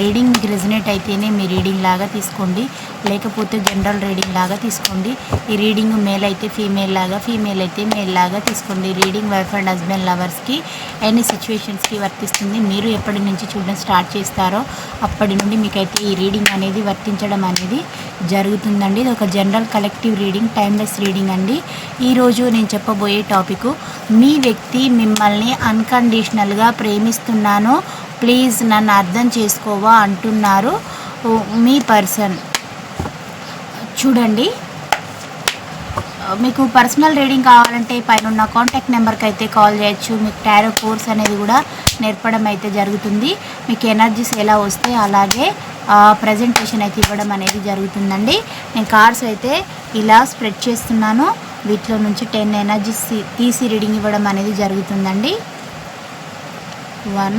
reading మీకు resonate అయితేనే మీ రీడింగ్ లాగా తీసుకోండి. లేకపోతే జనరల్ రీడింగ్ లాగా తీసుకోండి. ఈ రీడింగ్ మేల్ అయితే ఫీమేల్ లాగా ఫీమేల్ అయితే మేల్ లాగా తీసుకోండి. రీడింగ్ వైఫ్ అండ్ హస్బెండ్ లవర్స్కి ఎన్ని సిచ్యువేషన్స్కి వర్తిస్తుంది మీరు ఎప్పటి నుంచి చూడడం స్టార్ట్ చేస్తారో అప్పటి నుండి మీకైతే ఈ రీడింగ్ అనేది వర్తించడం అనేది జరుగుతుందండి. ఇది ఒక general collective reading timeless reading అండి. ఈరోజు నేను చెప్పబోయే టాపిక్ మీ వ్యక్తి మిమ్మల్ని అన్కండిషనల్గా ప్రేమిస్తున్నాను ప్లీజ్ నన్ను అర్థం చేసుకోవా అంటున్నారు మీ పర్సన్. చూడండి. మీకు పర్సనల్ రీడింగ్ కావాలంటే పైన ఉన్న కాంటాక్ట్ నెంబర్కి అయితే కాల్ చేయొచ్చు. మీకు టారో కోర్స్ అనేది కూడా నేర్పడం అయితే జరుగుతుంది. మీకు ఎనర్జీస్ ఎలా వస్తే అలాగే ప్రజెంటేషన్ అయితే ఇవ్వడం అనేది జరుగుతుందండి. నేను కార్డ్స్ అయితే ఇలా స్ప్రెడ్ చేస్తున్నాను. వీటిలో నుంచి టెన్ ఎనర్జీస్ తీసి రీడింగ్ ఇవ్వడం అనేది జరుగుతుందండి. One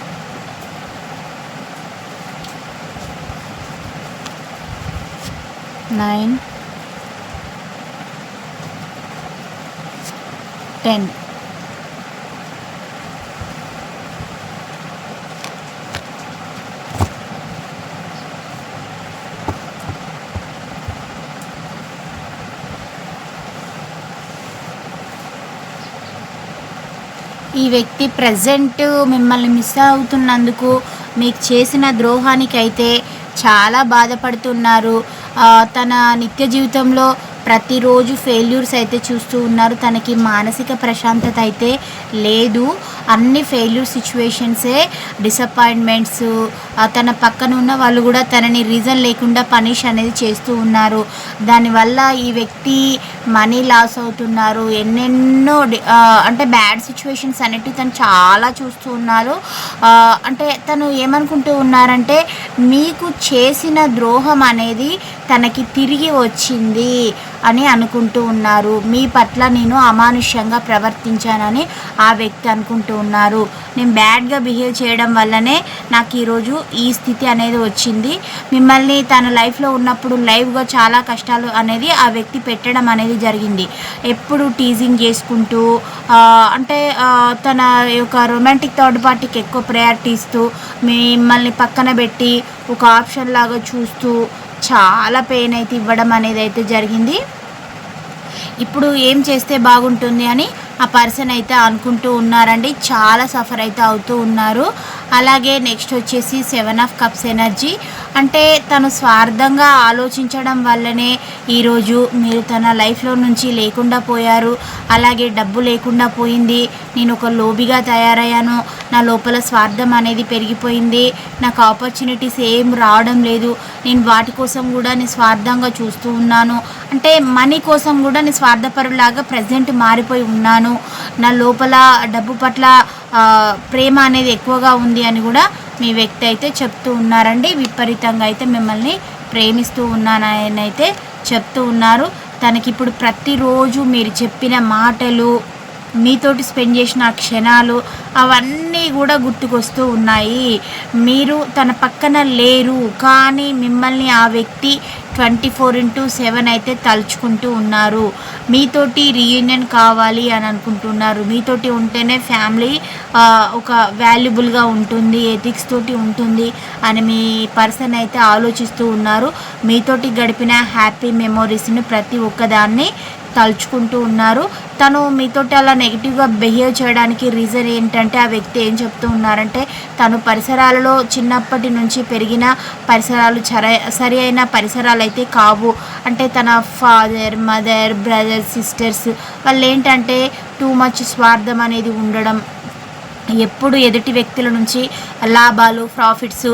nine ten. ఈ వ్యక్తి ప్రజెంట్ మిమ్మల్ని మిస్ అవుతున్నందుకు మీకు చేసిన ద్రోహానికి అయితే చాలా బాధపడుతున్నారు. తన నిత్య జీవితంలో ప్రతిరోజు ఫెయిల్యూర్స్ అయితే చూస్తూ ఉన్నారు. తనకి మానసిక ప్రశాంతత అయితే లేదు. అన్ని ఫెయిల్యూర్ సిచ్యువేషన్సే డిసప్పాయింట్మెంట్స్ తన పక్కన ఉన్న వాళ్ళు కూడా తనని రీజన్ లేకుండా పనిష్ అనేది చేస్తూ ఉన్నారు. దానివల్ల ఈ వ్యక్తి మనీ లాస్ అవుతున్నారు. ఎన్నెన్నో అంటే బ్యాడ్ సిచ్యువేషన్స్ అనేటివి తను చాలా చూస్తూ ఉన్నారు. అంటే తను ఏమనుకుంటూ ఉన్నారంటే మీకు చేసిన ద్రోహం అనేది తనకి తిరిగి వచ్చింది అని అనుకుంటూ ఉన్నారు. మీ పట్ల నేను అమానుష్యంగా ప్రవర్తించానని ఆ వ్యక్తి అనుకుంటూ ఉన్నారు. నేను బ్యాడ్గా బిహేవ్ చేయడం వల్లనే నాకు ఈరోజు ఈ స్థితి అనేది వచ్చింది. మిమ్మల్ని తన లైఫ్లో ఉన్నప్పుడు లైవ్గా చాలా కష్టాలు అనేది ఆ వ్యక్తి పెట్టడం అనేది జరిగింది. ఎప్పుడు టీజింగ్ చేసుకుంటూ అంటే తన యొక్క రొమాంటిక్ థర్డ్ పార్టీకి ఎక్కువ ప్రయారిటీ ఇస్తూ మిమ్మల్ని పక్కన పెట్టి ఒక ఆప్షన్ లాగా చూస్తూ చాలా పెయిన్ అయితే ఇవ్వడం అనేది అయితే జరిగింది. ఇప్పుడు ఏం చేస్తే బాగుంటుంది అని ఆ పర్సన్ అయితే అనుకుంటూ ఉన్నారండి. చాలా సఫర్ అయితే అవుతూ ఉన్నారు. అలాగే నెక్స్ట్ వచ్చేసి సెవెన్ ఆఫ్ కప్స్ ఎనర్జీ. అంటే తను స్వార్థంగా ఆలోచించడం వల్లనే ఈరోజు మీరు తన లైఫ్లో నుంచి లేకుండా పోయారు. అలాగే డబ్బు లేకుండా పోయింది. నేను ఒక లోబిగా తయారయ్యాను. నా లోపల స్వార్థం అనేది పెరిగిపోయింది. నాకు ఆపర్చునిటీస్ ఏం రావడం లేదు. నేను వాటి కోసం కూడా నేను స్వార్థంగా చూస్తూ ఉన్నాను. అంటే మనీ కోసం కూడా నేను స్వార్థపరులాగా ప్రజెంట్ మారిపోయి ఉన్నాను. నా లోపల డబ్బు పట్ల ప్రేమ అనేది ఎక్కువగా ఉంది అని కూడా మీ వ్యక్తి అయితే చెప్తూ ఉన్నారండి. విపరీతంగా అయితే మిమ్మల్ని ప్రేమిస్తూ ఉన్నానని అయితే చెప్తూ ఉన్నారు. తనకిప్పుడు ప్రతిరోజు మీరు చెప్పిన మాటలు మీతోటి స్పెండ్ చేసిన క్షణాలు అవన్నీ కూడా గుర్తుకొస్తూ ఉన్నాయి. మీరు తన పక్కన లేరు కానీ మిమ్మల్ని ఆ వ్యక్తి ట్వంటీ ఫోర్ ఇంటూ సెవెన్ అయితే తలుచుకుంటూ ఉన్నారు. మీతోటి రీయూనియన్ కావాలి అని అనుకుంటున్నారు. మీతోటి ఉంటేనే ఫ్యామిలీ ఒక వాల్యుబుల్గా ఉంటుంది ఎథిక్స్ తోటి ఉంటుంది అని మీ పర్సన్ అయితే ఆలోచిస్తూ ఉన్నారు. మీతోటి గడిపిన హ్యాపీ మెమోరీస్ని ప్రతి ఒక్కదాన్ని తలుచుకుంటూ ఉన్నారు. తను మీతోటి అలా నెగిటివ్గా బిహేవ్ చేయడానికి రీజన్ ఏంటంటే ఆ వ్యక్తి ఏం చెప్తూ ఉన్నారంటే తను పరిసరాలలో చిన్నప్పటి నుంచి పెరిగిన పరిసరాలు చర సరి అయిన పరిసరాలు అయితే కావు. అంటే తన ఫాదర్ మదర్ బ్రదర్ సిస్టర్స్ వాళ్ళు ఏంటంటే టూ మచ్ స్వార్థం అనేది ఉండడం ఎప్పుడు ఎదుటి వ్యక్తుల నుంచి లాభాలు ప్రాఫిట్స్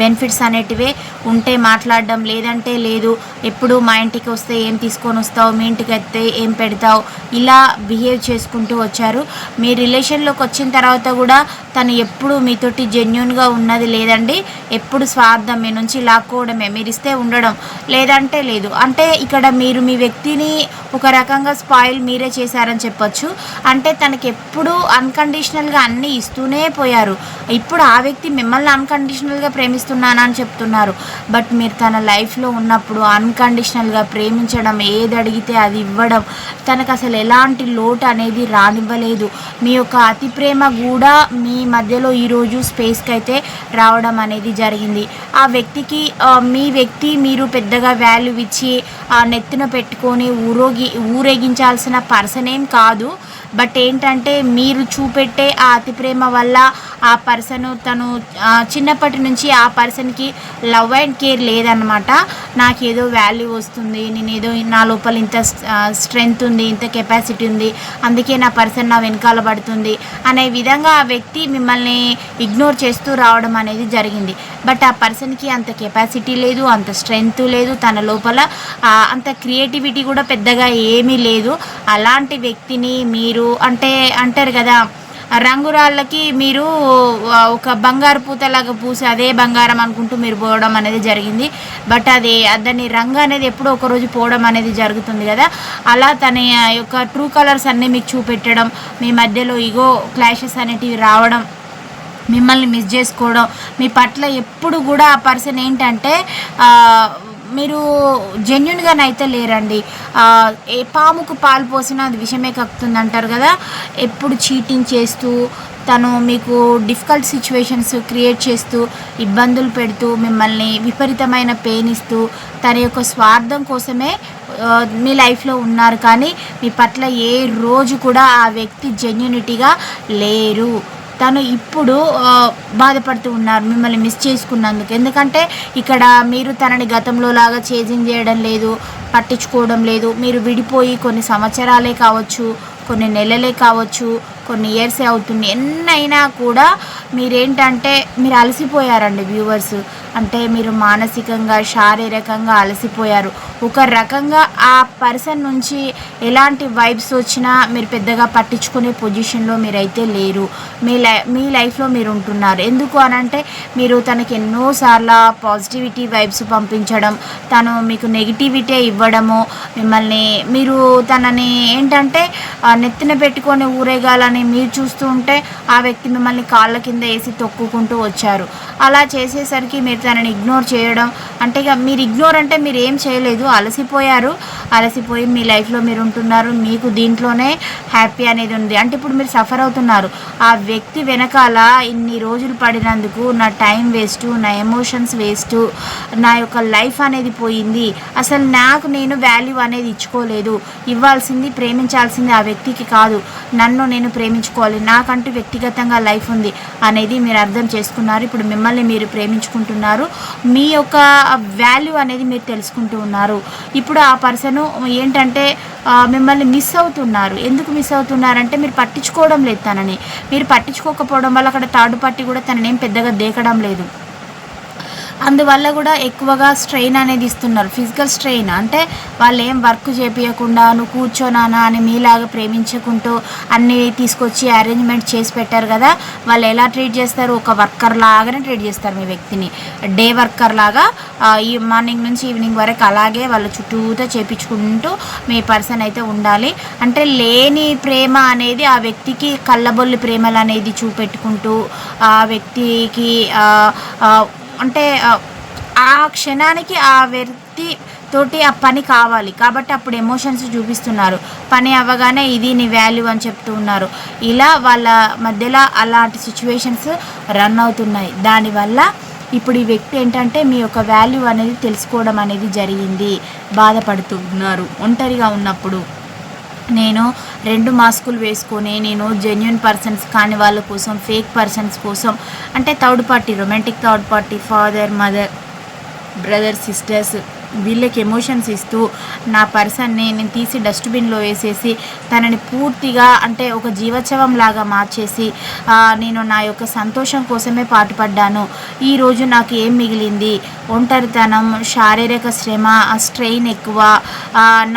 బెనిఫిట్స్ అనేటివే ఉంటే మాట్లాడడం లేదంటే లేదు ఎప్పుడు మా ఇంటికి వస్తే ఏం తీసుకొని వస్తావు మీ ఇంటికి వస్తే ఏం పెడతావు ఇలా బిహేవ్ చేసుకుంటూ వచ్చారు. మీ రిలేషన్లోకి వచ్చిన తర్వాత కూడా తను ఎప్పుడు మీతోటి జెన్యున్గా ఉన్నది లేదండి. ఎప్పుడు స్వార్థం మీ నుంచి లాక్కోవడమే. మీరు ఇస్తే ఉండడం లేదంటే లేదు. అంటే ఇక్కడ మీరు మీ వ్యక్తిని ఒక రకంగా స్పాయిల్ మీరే చేశారని చెప్పొచ్చు. అంటే తనకి ఎప్పుడు అన్కండిషనల్గా అన్నీ ఇస్తూనే పోయారు. ఇప్పుడు ఆ వ్యక్తి మిమ్మల్ని అన్కండిషనల్ అన్కండిషనల్గా ప్రేమిస్తున్నాను అని చెప్తున్నారు. బట్ మీరు తన లైఫ్లో ఉన్నప్పుడు అన్కండిషనల్గా ప్రేమించడం ఏది అడిగితే అది ఇవ్వడం తనకు అసలు ఎలాంటి లోటు అనేది రానివ్వలేదు. మీ యొక్క అతి ప్రేమ కూడా మీ మధ్యలో ఈరోజు స్పేస్కి అయితే రావడం అనేది జరిగింది. ఆ వ్యక్తికి మీ వ్యక్తి మీరు పెద్దగా వాల్యూ ఇచ్చి ఆ నెత్తిన పెట్టుకొని ఊరోగి ఊరేగించాల్సిన పర్సన్ ఏం కాదు. బట్ ఏంటంటే మీరు చూపెట్టే ఆ అతి ప్రేమ వల్ల ఆ పర్సన్ తను చిన్నప్పటి నుంచి ఆ పర్సన్కి లవ్ అండ్ కేర్ లేదనమాట నాకు ఏదో వాల్యూ వస్తుంది నేను ఏదో నా లోపల ఇంత స్ట్రెంగ్త్ ఉంది ఇంత కెపాసిటీ ఉంది అందుకే నా పర్సన్ నా వెనకాల పడుతుంది అనే విధంగా ఆ వ్యక్తి మిమ్మల్ని ఇగ్నోర్ చేస్తూ రావడం అనేది జరిగింది. బట్ ఆ పర్సన్కి అంత కెపాసిటీ లేదు అంత స్ట్రెంగ్త్ లేదు తన లోపల అంత క్రియేటివిటీ కూడా పెద్దగా ఏమీ లేదు. అలాంటి వ్యక్తిని మీరు అంటే అంటారు కదా రంగురాళ్ళకి మీరు ఒక బంగారు పూతలాగా పూసి అదే బంగారం అనుకుంటూ మీరు పోవడం అనేది జరిగింది. బట్ అది దాని రంగు అనేది ఎప్పుడో ఒక రోజు పోవడం అనేది జరుగుతుంది కదా. అలా తన యొక్క ట్రూ కలర్స్ అన్నీ మీకు చూపెట్టడం మీ మధ్యలో ఇగో క్లాషెస్ అనేటివి రావడం మిమ్మల్ని మిస్ చేసుకోవడం మీ పట్ల ఎప్పుడు కూడా ఆ పర్సన్ ఏంటంటే మీరు జెన్యున్గానైతే లేరండి. ఏ పాముకు పాలు పోసినా అది విషమే కక్కుతుంది అంటారు కదా. ఎప్పుడు చీటింగ్ చేస్తూ తను మీకు డిఫికల్ట్ సిచ్యువేషన్స్ క్రియేట్ చేస్తూ ఇబ్బందులు పెడుతూ మిమ్మల్ని విపరీతమైన పెయిన్ ఇస్తూ తన యొక్క స్వార్థం కోసమే మీ లైఫ్లో ఉన్నారు. కానీ మీ పట్ల ఏ రోజు కూడా ఆ వ్యక్తి జెన్యునిటీగా లేరు. తను ఇప్పుడు బాధపడుతూ ఉన్నారు మిమ్మల్ని మిస్ చేసుకున్నందుకు. ఎందుకంటే ఇక్కడ మీరు తనని గతంలో లాగా చేజింగ్ చేయడం లేదు పట్టించుకోవడం లేదు. మీరు విడిపోయి కొన్ని సంవత్సరాలే కావచ్చు కొన్ని నెలలే కావచ్చు కొన్ని ఇయర్సే అవుతుంది. ఎన్నైనా కూడా మీరేంటంటే మీరు అలసిపోయారండి వ్యూవర్స్. అంటే మీరు మానసికంగా శారీరకంగా అలసిపోయారు. ఒక రకంగా ఆ పర్సన్ నుంచి ఎలాంటి వైబ్స్ వచ్చినా మీరు పెద్దగా పట్టించుకునే పొజిషన్లో మీరైతే లేరు. మీ లై మీ లైఫ్లో మీరు ఉంటున్నారు ఎందుకు అనంటే మీరు తనకి ఎన్నోసార్లు పాజిటివిటీ వైబ్స్ పంపించడం తను మీకు నెగిటివిటీ ఇవ్వడము మిమ్మల్ని మీరు తనని ఏంటంటే నెత్తిన పెట్టుకొని ఊరేగాలని మీరు చూస్తూ ఉంటే ఆ వ్యక్తి మిమ్మల్ని కాళ్ళ కింద వేసి తొక్కుకుంటూ వచ్చారు. అలా చేసేసరికి మీరు తనని ఇగ్నోర్ చేయడం అంటే ఇక మీరు ఇగ్నోర్ అంటే మీరు ఏం చేయలేదు అలసిపోయారు. అలసిపోయి మీ లైఫ్లో మీరు ఉంటున్నారు మీకు దీంట్లోనే హ్యాపీ అనేది ఉంది. అంటే ఇప్పుడు మీరు సఫర్ అవుతున్నారు. ఆ వ్యక్తి వెనకాల ఇన్ని రోజులు పడినందుకు నా టైం వేస్ట్ నా ఎమోషన్స్ వేస్ట్ నా యొక్క లైఫ్ అనేది పోయింది. అసలు నాకు నేను వాల్యూ అనేది ఇచ్చుకోలేదు. ఇవ్వాల్సింది ప్రేమించాల్సింది ఆ వ్యక్తికి కాదు. నన్ను నేను ప్రేమించుకోవాలి. నాకంటూ వ్యక్తిగతంగా లైఫ్ ఉంది అనేది మీరు అర్థం చేసుకున్నారు. ఇప్పుడు మిమ్మల్ని మీరు ప్రేమించుకుంటున్నారు. మీ యొక్క వాల్యూ అనేది మీరు తెలుసుకుంటూ ఉన్నారు. ఇప్పుడు ఆ పర్సన్ ఏంటంటే మిమ్మల్ని మిస్ అవుతున్నారు. ఎందుకు మిస్ అవుతున్నారంటే మీరు పట్టించుకోవడం లేదు తనని. మీరు పట్టించుకోకపోవడం వల్ల అక్కడ థర్డ్ పార్టీ కూడా తననేం పెద్దగా దేకడం లేదు. అందువల్ల కూడా ఎక్కువగా స్ట్రెయిన్ అనేది ఇస్తున్నారు ఫిజికల్ స్ట్రెయిన్ అంటే వాళ్ళు ఏం వర్క్ చేపించకుండా నువ్వు కూర్చోనానా అని మీలాగా ప్రేమించుకుంటూ అన్నీ తీసుకొచ్చి అరేంజ్మెంట్ చేసి పెట్టారు కదా వాళ్ళు ఎలా ట్రీట్ చేస్తారు? ఒక వర్కర్ లాగానే ట్రీట్ చేస్తారు మీ వ్యక్తిని. డే వర్కర్ లాగా ఈ మార్నింగ్ నుంచి ఈవినింగ్ వరకు అలాగే వాళ్ళు చుట్టూతో చేపించుకుంటూ మీ పర్సన్ అయితే ఉండాలి. అంటే లేని ప్రేమ అనేది ఆ వ్యక్తికి కళ్ళబొల్లి ప్రేమలు అనేది చూపెట్టుకుంటూ ఆ వ్యక్తికి అంటే ఆ, క్షణానికి ఆ వ్యక్తి తోటి ఆ పని కావాలి. కాబట్టి అప్పుడు ఎమోషన్స్ చూపిస్తున్నారు. పని అవ్వగానే ఇది నీ వాల్యూ అని చెప్తూ ఉన్నారు. ఇలా వాళ్ళ మధ్యలో అలాంటి సిచ్యువేషన్స్ రన్ అవుతున్నాయి. దానివల్ల ఇప్పుడు ఈ వ్యక్తి ఏంటంటే మీ యొక్క వాల్యూ అనేది తెలుసుకోవడం అనేది జరిగింది. బాధపడుతున్నారు. ఒంటరిగా ఉన్నప్పుడు. నేను రెండు మాస్కులు వేసుకొని నేను జెన్యున్ పర్సన్స్ కాని వాళ్ళ కోసం ఫేక్ పర్సన్స్ కోసం అంటే third party romantic third party father mother brother sisters వీళ్ళకి ఎమోషన్స్ ఇస్తూ నా పర్సన్ని నేను తీసి డస్ట్బిన్లో వేసేసి తనని పూర్తిగా అంటే ఒక జీవోత్సవం లాగా మార్చేసి నేను నా యొక్క సంతోషం కోసమే పాటుపడ్డాను. ఈరోజు నాకు ఏం మిగిలింది? ఒంటరితనం శారీరక శ్రమ స్ట్రెయిన్ ఎక్కువ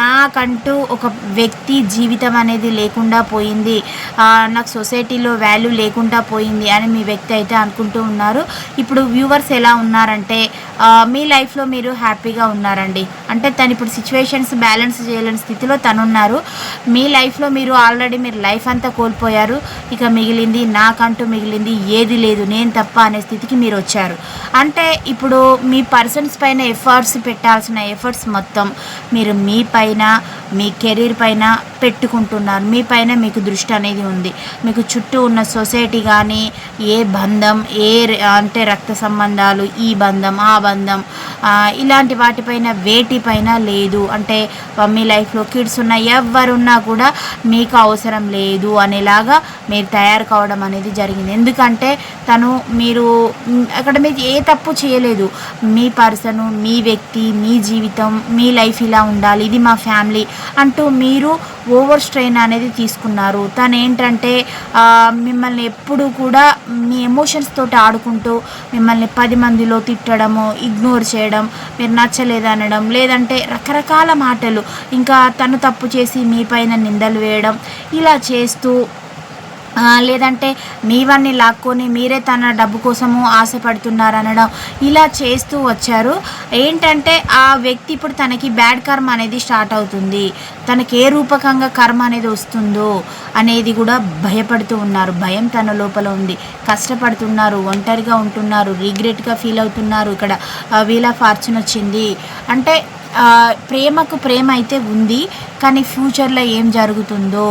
నాకంటూ ఒక వ్యక్తి జీవితం అనేది లేకుండా పోయింది. నాకు సొసైటీలో వాల్యూ లేకుండా పోయింది అని మీ వ్యక్తి అయితే అనుకుంటూ ఉన్నారు. ఇప్పుడు వ్యూవర్స్ ఎలా ఉన్నారంటే మీ లైఫ్లో మీరు హ్యాపీగా ఉన్నారండి. అంటే తను ఇప్పుడు సిచ్యువేషన్స్ బ్యాలెన్స్ చేయలేని స్థితిలో తనున్నారు. మీ లైఫ్లో మీరు ఆల్రెడీ మీరు లైఫ్ అంతా కోల్పోయారు. ఇక మిగిలింది నాకంటూ మిగిలింది ఏది లేదు. నేను తప్ప అనే స్థితికి మీరు వచ్చారు. అంటే ఇప్పుడు మీ పర్సన్స్ పైన ఎఫర్ట్స్ పెట్టాల్సిన ఎఫర్ట్స్ మొత్తం మీరు మీ పైన మీ కెరీర్ పైన పెట్టుకుంటున్నారు. మీ పైన మీకు దృష్టి అనేది ఉంది. మీకు చుట్టూ ఉన్న సొసైటీ కానీ ఏ బంధం ఏ అంటే రక్త సంబంధాలు ఈ బంధం ఆ బంధం. ఇలాంటి వాటిపైన వేటిపైన లేదు. అంటే మీ లైఫ్లో కిడ్స్ ఉన్న ఎవరున్నా కూడా మీకు అవసరం లేదు అనేలాగా మీరు తయారు కావడం అనేది జరిగింది. ఎందుకంటే తను మీరు అక్కడ మీరు ఏ తప్పు చేయలేదు. మీ పర్సన్ మీ వ్యక్తి మీ జీవితం మీ లైఫ్ ఇలా ఉండాలి. ఇది మా ఫ్యామిలీ అంటూ మీరు ఓవర్ స్ట్రెయిన్ అనేది తీసుకున్నారు. తను ఏంటంటే మిమ్మల్ని ఎప్పుడు కూడా మీ ఎమోషన్స్ తోటి ఆడుకుంటూ మిమ్మల్ని పది మందిలో తిట్టడము ఇగ్నోర్ చేయడం మీరు నచ్చలేదనడం లేదంటే రకరకాల మాటలు ఇంకా తను తప్పు చేసి మీ పైన నిందలు వేయడం ఇలా చేస్తూ లేదంటే మీవన్నీ లాక్కొని మీరే తన డబ్బు కోసము ఆశపడుతున్నారు అనడం ఇలా చేస్తూ వచ్చారు. ఏంటంటే ఆ వ్యక్తి ఇప్పుడు తనకి బ్యాడ్ కర్మ అనేది స్టార్ట్ అవుతుంది. తనకి ఏ రూపకంగా కర్మ అనేది వస్తుందో అనేది కూడా భయపడుతూ ఉన్నారు. భయం తన లోపల ఉంది. కష్టపడుతున్నారు. ఒంటరిగా ఉంటున్నారు. రిగ్రెట్గా ఫీల్ అవుతున్నారు. ఇక్కడ వీల్ ఆఫ్ ఫార్చ్యూన్ వచ్చింది. అంటే ప్రేమకు ప్రేమ అయితే ఉంది కానీ ఫ్యూచర్లో ఏం జరుగుతుందో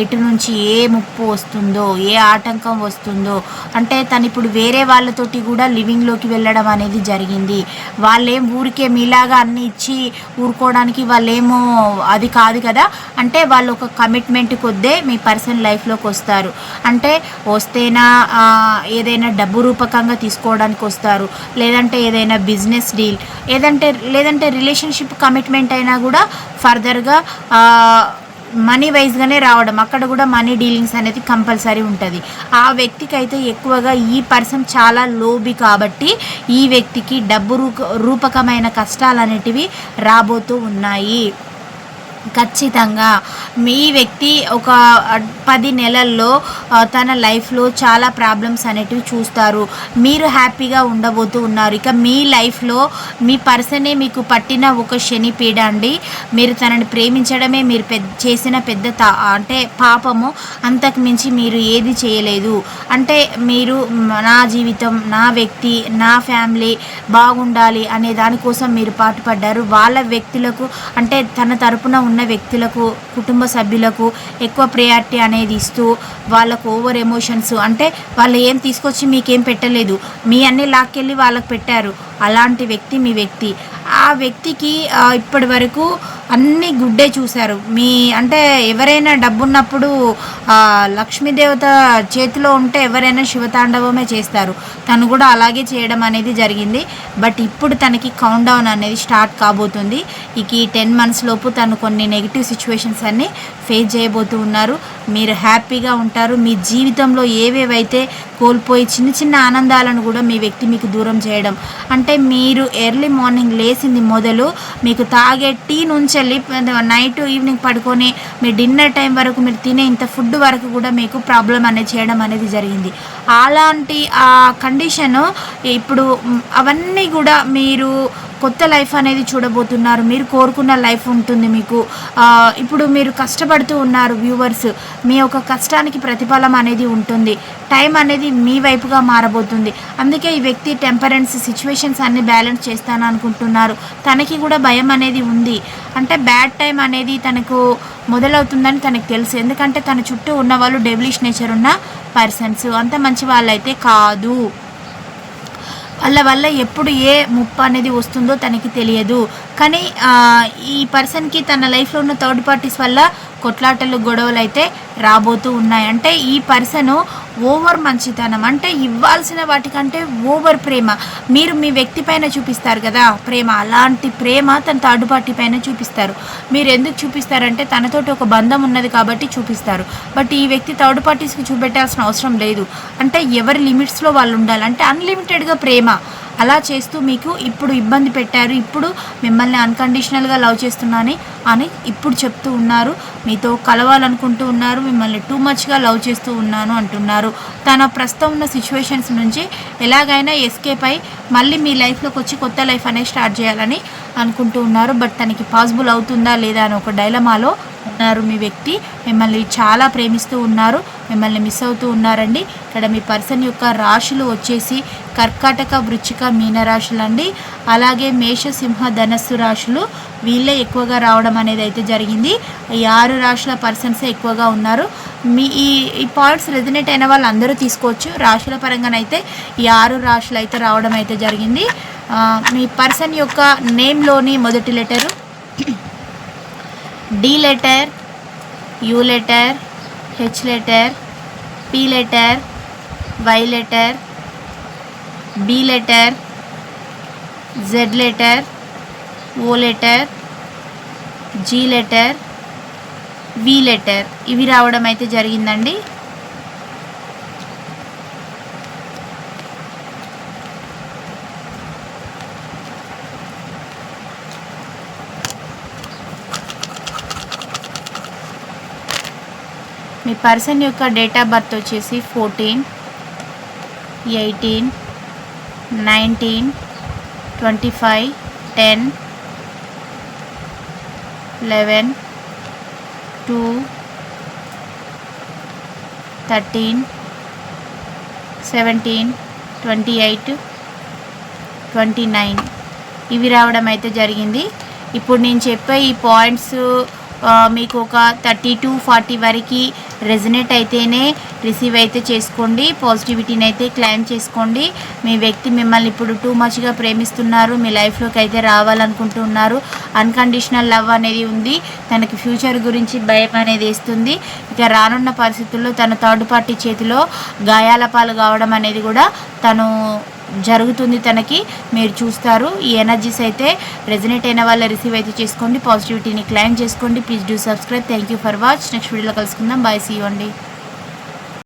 ఎటు నుంచి ఏ ముప్పు వస్తుందో ఏ ఆటంకం వస్తుందో అంటే తను ఇప్పుడు వేరే వాళ్ళతోటి కూడా లివింగ్లోకి వెళ్ళడం అనేది జరిగింది. వాళ్ళేం ఊరికే మీలాగా అన్ని ఇచ్చి ఊరుకోవడానికి వాళ్ళేమో అది కాదు కదా. అంటే వాళ్ళు ఒక కమిట్మెంట్ కొద్దే మీ పర్సనల్ లైఫ్లోకి వస్తారు. అంటే వస్తేనా ఏదైనా డబ్బు రూపకంగా తీసుకోవడానికి వస్తారు. లేదంటే ఏదైనా బిజినెస్ డీల్ ఏదంటే లేదంటే రిలేషన్షిప్ కమిట్మెంట్ అయినా కూడా ఫర్దర్గా మనీ వైజ్గానే రావడం. అక్కడ కూడా మనీ డీలింగ్స్ అనేది కంపల్సరీ ఉంటుంది. ఆ వ్యక్తికి అయితే ఎక్కువగా ఈ పర్సన్ చాలా లోబి కాబట్టి ఈ వ్యక్తికి డబ్బు రూప రూపకమైన కష్టాలు అనేటివి రాబోతూ ఉన్నాయి. ఖచ్చితంగా. మీ వ్యక్తి ఒక పది నెలల్లో తన లైఫ్లో చాలా ప్రాబ్లమ్స్ అనేటివి చూస్తారు. మీరు హ్యాపీగా ఉండబోతూ ఉన్నారు. ఇక మీ లైఫ్లో మీ పర్సనే మీకు పట్టిన ఒక శని పీడ అండి. మీరు తనని ప్రేమించడమే మీరు పెద్ద చేసిన పెద్ద తా అంటే పాపము. అంతకు మించి మీరు ఏది చేయలేదు. అంటే మీరు నా జీవితం నా వ్యక్తి నా ఫ్యామిలీ బాగుండాలి అనే దానికోసం మీరు పాటుపడ్డారు. వాళ్ళ వ్యక్తులకు అంటే తన తరపున ఉన్న వ్యక్తులకు కుటుంబ సభ్యులకు ఎక్కువ ప్రయారిటీ అనేది ఇస్తూ వాళ్ళకు ఓవర్ ఎమోషన్స్ అంటే వాళ్ళు ఏం తీసుకొచ్చి మీకేం పెట్టలేదు. మీ అన్ని లాక్కెళ్ళి వాళ్ళకి పెట్టారు. అలాంటి వ్యక్తి మీ వ్యక్తి. ఆ వ్యక్తికి ఇప్పటి వరకు అన్ని గుడ్డే చూశారు. మీ అంటే ఎవరైనా డబ్బున్నప్పుడు లక్ష్మీదేవత చేతిలో ఉంటే ఎవరైనా శివతాండవమే చేస్తారు. తను కూడా అలాగే చేయడం అనేది జరిగింది. బట్ ఇప్పుడు తనకి కౌంట్ డౌన్ అనేది స్టార్ట్ కాబోతుంది. ఇక ఈ టెన్ మంత్స్ లోపు తను కొన్ని నెగిటివ్ సిచ్యువేషన్స్ అన్నీ ఫేస్ చేయబోతూ ఉన్నారు. మీరు హ్యాపీగా ఉంటారు. మీ జీవితంలో ఏవేవైతే కోల్పోయి చిన్న చిన్న ఆనందాలను కూడా మీ వ్యక్తి మీకు దూరం చేయడం. అంటే మీరు ఎర్లీ మార్నింగ్ లేచింది మొదలు మీకు తాగే టీ నుంచి వెళ్ళి నైట్ ఈవినింగ్ పడుకొని మీ డిన్నర్ టైం వరకు మీరు తినే ఇంత ఫుడ్ వరకు కూడా మీకు ప్రాబ్లం అనేది చేయడం అనేది జరిగింది. అలాంటి ఆ కండిషను ఇప్పుడు అవన్నీ కూడా మీరు కొత్త లైఫ్ అనేది చూడబోతున్నారు. మీరు కోరుకున్న లైఫ్ ఉంటుంది మీకు. ఇప్పుడు మీరు కష్టపడుతూ ఉన్నారు వ్యూవర్స్. మీ యొక్క కష్టానికి ప్రతిఫలం అనేది ఉంటుంది. టైం అనేది మీ వైపుగా మారబోతుంది. అందుకే ఈ వ్యక్తి టెంపరెన్స్ సిచ్యువేషన్స్ అన్ని బ్యాలెన్స్ చేస్తాను అనుకుంటున్నారు. తనకి కూడా భయం అనేది ఉంది. అంటే బ్యాడ్ టైం అనేది తనకు మొదలవుతుందని తనకు తెలుసు. ఎందుకంటే తన చుట్టూ ఉన్న వాళ్ళు డెవిలిష్ నేచర్ ఉన్న పర్సన్స్. అంత మంచి వాళ్ళైతే కాదు. వాళ్ళ వల్ల ఎప్పుడు ఏ ముప్పు అనేది వస్తుందో తనకి తెలియదు. కానీ ఈ పర్సన్కి తన లైఫ్లో ఉన్న థర్డ్ పార్టీస్ వల్ల కొట్లాటలు గొడవలు అయితే రాబోతూ ఉన్నాయి. అంటే ఈ పర్సను ఓవర్ మంచితనం అంటే ఇవ్వాల్సిన వాటికంటే ఓవర్ ప్రేమ. మీరు మీ వ్యక్తి పైన చూపిస్తారు కదా ప్రేమ. అలాంటి ప్రేమ తన థర్డ్ పార్టీ పైన చూపిస్తారు. మీరు ఎందుకు చూపిస్తారంటే తనతోటి ఒక బంధం ఉన్నది కాబట్టి చూపిస్తారు. బట్ ఈ వ్యక్తి థర్డ్ పార్టీస్కి చూపెట్టాల్సిన అవసరం లేదు. అంటే ఎవరి లిమిట్స్లో వాళ్ళు ఉండాలి. అంటే అన్లిమిటెడ్గా ప్రేమ. అలా చేస్తూ మీకు ఇప్పుడు ఇబ్బంది పెట్టారు ఇప్పుడు మిమ్మల్ని అన్కండిషనల్గా లవ్ చేస్తున్నాను అని ఇప్పుడు చెప్తూ ఉన్నారు. మీతో కలవాలనుకుంటూ ఉన్నారు మిమ్మల్ని టూ మచ్గా లవ్ చేస్తూ ఉన్నాను అంటున్నారు. తన ప్రస్తుతం ఉన్న సిచ్యువేషన్స్ నుంచి ఎలాగైనా ఎస్కేప్ అయి మళ్ళీ మీ లైఫ్లోకి వచ్చి కొత్త లైఫ్ అనేది స్టార్ట్ చేయాలని అనుకుంటూ ఉన్నారు. బట్ తనకి పాసిబుల్ అవుతుందా లేదా అని ఒక డైలమాలో ఉన్నారు మీ వ్యక్తి. మిమ్మల్ని చాలా ప్రేమిస్తూ ఉన్నారు. మిమ్మల్ని మిస్ అవుతూ ఉన్నారండి. ఇక్కడ మీ పర్సన్ యొక్క రాశులు వచ్చేసి కర్కాటక వృచ్చిక మీన రాశులు అండి అలాగే మేష సింహ ధనస్సు రాశులు వీళ్ళే ఎక్కువగా రావడం అనేది అయితే జరిగింది. ఈ ఆరు రాశుల పర్సన్స్ ఎక్కువగా ఉన్నారు. మీ ఈ ఈ పాయింట్స్ రెజినేట్ అయిన వాళ్ళు అందరూ తీసుకోవచ్చు. రాశుల పరంగానైతే ఈ ఆరు రాశులు అయితే రావడం అయితే జరిగింది. మీ పర్సన్ యొక్క నేమ్లోని మొదటి letter. D letter U letter H letter P letter Y letter B letter Z letter O letter G letter V letter. ఇవి రావడం అయితే జరిగిందండి. మీ పర్సన్ యొక్క డేట్ ఆఫ్ బర్త్ వచ్చేసి fourteen eighteen nineteen twenty five ten eleven two thirteen seventeen twenty eight twenty nine. ఇవి రావడం అయితే జరిగింది. ఇప్పుడు నేను చెప్పే ఈ పాయింట్స్ మీకు ఒక థర్టీ టు ఫార్టీ వరకు రెజినేట్ అయితేనే రిసీవ్ అయితే చేసుకోండి. పాజిటివిటీని అయితే క్లైమ్ చేసుకోండి. మీ వ్యక్తి మిమ్మల్ని ఇప్పుడు టూ మచ్గా ప్రేమిస్తున్నారు. మీ లైఫ్లోకి అయితే రావాలనుకుంటున్నారు అన్కండిషనల్ లవ్ అనేది ఉంది. తనకి ఫ్యూచర్ గురించి భయం అనేది ఇస్తుంది ఇక రానున్న పరిస్థితుల్లో తన థర్డ్ పార్టీ చేతిలో గాయాల పాలు కావడం అనేది కూడా తను జరుగుతుంది తనకి. మీరు చూస్తారు. ఈ ఎనర్జీస్ అయితే రెజినేట్ అయిన వాళ్ళ రిసీవ్ అయితే చేసుకోండి. పాజిటివిటీని క్లైమ్ చేసుకోండి. Please do subscribe thank you for watch next వీడియోలో కలుసుకుందాం. బాయ్ సీ అండి.